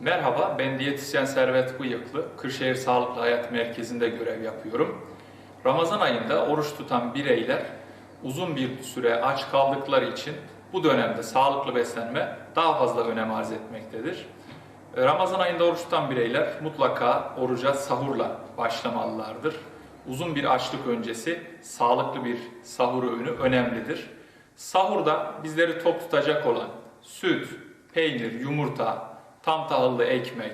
Merhaba, ben diyetisyen Servet Bıyıklı. Kırşehir Sağlıklı Hayat Merkezi'nde görev yapıyorum. Ramazan ayında oruç tutan bireyler uzun bir süre aç kaldıkları için bu dönemde sağlıklı beslenme daha fazla önem arz etmektedir. E, Ramazan ayında oruç tutan bireyler mutlaka oruca sahurla başlamalılardır. Uzun bir açlık öncesi sağlıklı bir sahur öğünü önemlidir. Sahurda bizleri tok tutacak olan süt, peynir, yumurta, tam tahıllı ekmek,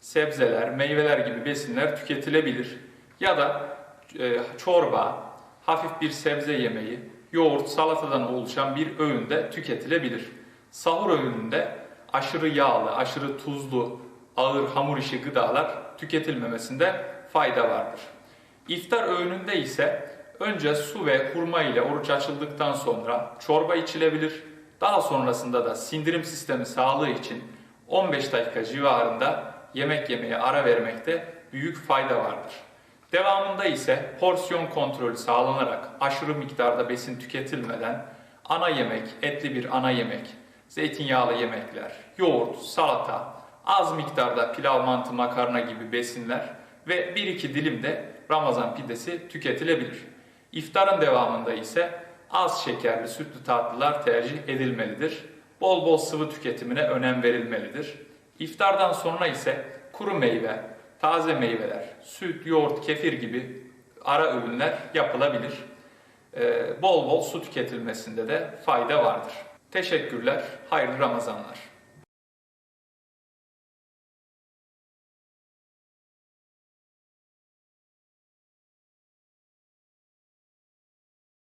sebzeler, meyveler gibi besinler tüketilebilir. Ya da e, çorba, hafif bir sebze yemeği, yoğurt, salatadan oluşan bir öğünde tüketilebilir. Sahur öğününde aşırı yağlı, aşırı tuzlu, ağır hamur işi gıdalar tüketilmemesinde fayda vardır. İftar öğününde ise önce su ve hurma ile oruç açıldıktan sonra çorba içilebilir. Daha sonrasında da sindirim sistemi sağlığı için 15 dakika civarında yemek yemeye ara vermekte büyük fayda vardır. Devamında ise porsiyon kontrolü sağlanarak aşırı miktarda besin tüketilmeden ana yemek, etli bir ana yemek, zeytinyağlı yemekler, yoğurt, salata, az miktarda pilav, mantı, makarna gibi besinler ve 1-2 dilim de Ramazan pidesi tüketilebilir. İftarın devamında ise az şekerli sütlü tatlılar tercih edilmelidir. Bol bol sıvı tüketimine önem verilmelidir. İftardan sonra ise kuru meyve, taze meyveler, süt, yoğurt, kefir gibi ara öğünler yapılabilir. Ee, bol bol su tüketilmesinde de fayda vardır. Teşekkürler, hayırlı Ramazanlar.